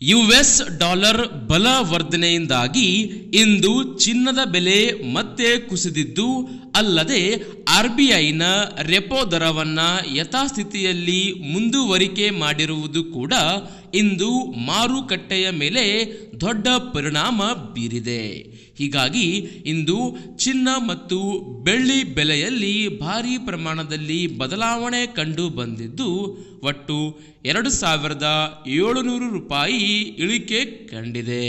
US dollar ಬಲವರ್ಧನೆಯಿಂದಾಗಿ ಇಂದು ಚಿನ್ನದ ಬೆಲೆ ಮತ್ತೆ ಕುಸಿದಿದ್ದು ಅಲ್ಲದೆ ಆರ್ ಬಿ ಐನ ರೆಪೋ ದರವನ್ನ ಯಥಾಸ್ಥಿತಿಯಲ್ಲಿ ಮುಂದುವರಿಕೆ ಮಾಡಿರುವುದು ಕೂಡ ಇಂದು ಮಾರುಕಟ್ಟೆಯ ಮೇಲೆ ದೊಡ್ಡ ಪರಿಣಾಮ ಬೀರಿದೆ. ಹೀಗಾಗಿ ಇಂದು ಚಿನ್ನ ಮತ್ತು ಬೆಳ್ಳಿ ಬೆಲೆಯಲ್ಲಿ ಭಾರಿ ಪ್ರಮಾಣದಲ್ಲಿ ಬದಲಾವಣೆ ಕಂಡು ಬಂದಿದ್ದು, ಒಟ್ಟು ಎರಡು ಸಾವಿರದ ಏಳುನೂರು ರೂಪಾಯಿ ಇಳಿಕೆ ಕಂಡಿದೆ.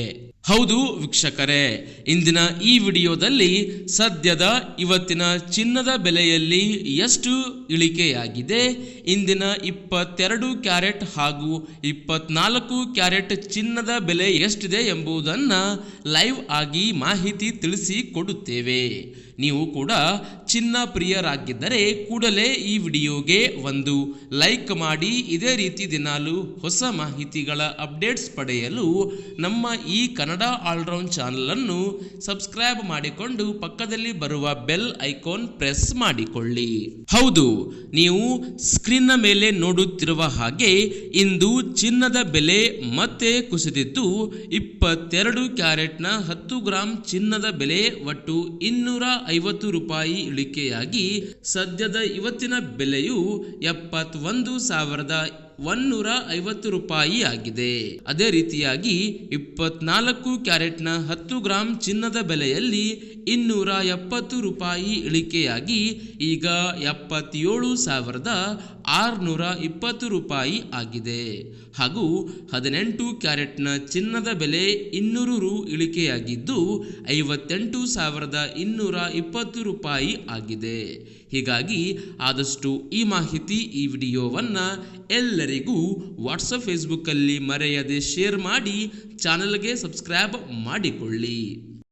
ಹೌದು ವೀಕ್ಷಕರೇ, ಇಂದಿನ ಈ ವಿಡಿಯೋದಲ್ಲಿ ಸದ್ಯದ ಇವತ್ತಿನ ಚಿನ್ನದ ಬೆಲೆಯಲ್ಲಿ ಎಷ್ಟು ಇಳಿಕೆಯಾಗಿದೆ? ಇಂದಿನ ಇಪ್ಪತ್ತೆರಡು ಕ್ಯಾರೆಟ್ ಹಾಗೂ ಇಪ್ಪತ್ನಾಲ್ಕು ಕ್ಯಾರೆಟ್ ಚಿನ್ನದ ಬೆಲೆ ಎಷ್ಟಿದೆ ಎಂಬುದನ್ನು ಲೈವ್ ಆಗಿ ಮಾಹಿತಿ ತಿಳಿಸಿ ಕೊಡುತ್ತೇವೆ ನೀವು ಕೂಡ ಚಿನ್ನ ಪ್ರಿಯರಾಗಿದ್ದರೆ ಕೂಡಲೇ ಈ ವಿಡಿಯೋಗೆ ಒಂದು ಲೈಕ್ ಮಾಡಿ, ಇದೇ ರೀತಿ ದಿನಾಲು ಹೊಸ ಮಾಹಿತಿಗಳ ಅಪ್ಡೇಟ್ಸ್ ಪಡೆಯಲು ನಮ್ಮ ಈ ಕನ್ನಡ ಆಲ್ರೌಂಡ್ ಚಾನಲನ್ನು ಸಬ್ಸ್ಕ್ರೈಬ್ ಮಾಡಿಕೊಂಡು ಪಕ್ಕದಲ್ಲಿ ಬರುವ ಬೆಲ್ ಐಕಾನ್ ಪ್ರೆಸ್ ಮಾಡಿಕೊಳ್ಳಿ. ಹೌದು, ನೀವು ಸ್ಕ್ರೀನ್ನ ಮೇಲೆ ನೋಡುತ್ತಿರುವ ಹಾಗೆ ಇಂದು ಚಿನ್ನದ ಬೆಲೆ ಮತ್ತೆ ಕುಸಿದಿದ್ದು ಇಪ್ಪತ್ತೆರಡು ಕ್ಯಾರೆಟ್ನ ಹತ್ತು ಗ್ರಾಂ ಚಿನ್ನದ ಬೆಲೆ ಒಟ್ಟು ಇನ್ನೂರ ಐವತ್ತು ರೂಪಾಯಿ ಇಳಿಕೆಯಾಗಿ ಸದ್ಯದ ಇವತ್ತಿನ ಬೆಲೆಯು ಎಪ್ಪತ್ತೊಂದು ಸಾವಿರದ ಒನ್ನೂರ ಐವತ್ತು ರೂಪಾಯಿ ಆಗಿದೆ. ಅದೇ ರೀತಿಯಾಗಿ ಇಪ್ಪತ್ನಾಲ್ಕು ಕ್ಯಾರೆಟ್ನ ಹತ್ತು ಗ್ರಾಂ ಚಿನ್ನದ ಬೆಲೆಯಲ್ಲಿ ಇನ್ನೂರ ಎಪ್ಪತ್ತು ರೂಪಾಯಿ ಇಳಿಕೆಯಾಗಿ ಈಗ ಎಪ್ಪತ್ತೇಳು ಸಾವಿರದ ಆರುನೂರ ಇಪ್ಪತ್ತು ರೂಪಾಯಿ ಆಗಿದೆ. ಹಾಗೂ ಹದಿನೆಂಟು ಕ್ಯಾರೆಟ್ನ ಚಿನ್ನದ ಬೆಲೆ ಇನ್ನೂರು ರು ಇಳಿಕೆಯಾಗಿದ್ದು ಐವತ್ತೆಂಟು ಸಾವಿರದ ಇನ್ನೂರ ಇಪ್ಪತ್ತು ರೂಪಾಯಿ ಆಗಿದೆ. ಹೀಗಾಗಿ ಆದಷ್ಟು ಈ ಮಾಹಿತಿ ಈ ವಿಡಿಯೋವನ್ನು ಎಲ್ಲರಿಗೂ ವಾಟ್ಸಪ್ ಫೇಸ್ಬುಕ್ಕಲ್ಲಿ ಮರೆಯದೆ ಶೇರ್ ಮಾಡಿ ಚಾನಲ್ಗೆ ಸಬ್ಸ್ಕ್ರೈಬ್ ಮಾಡಿಕೊಳ್ಳಿ.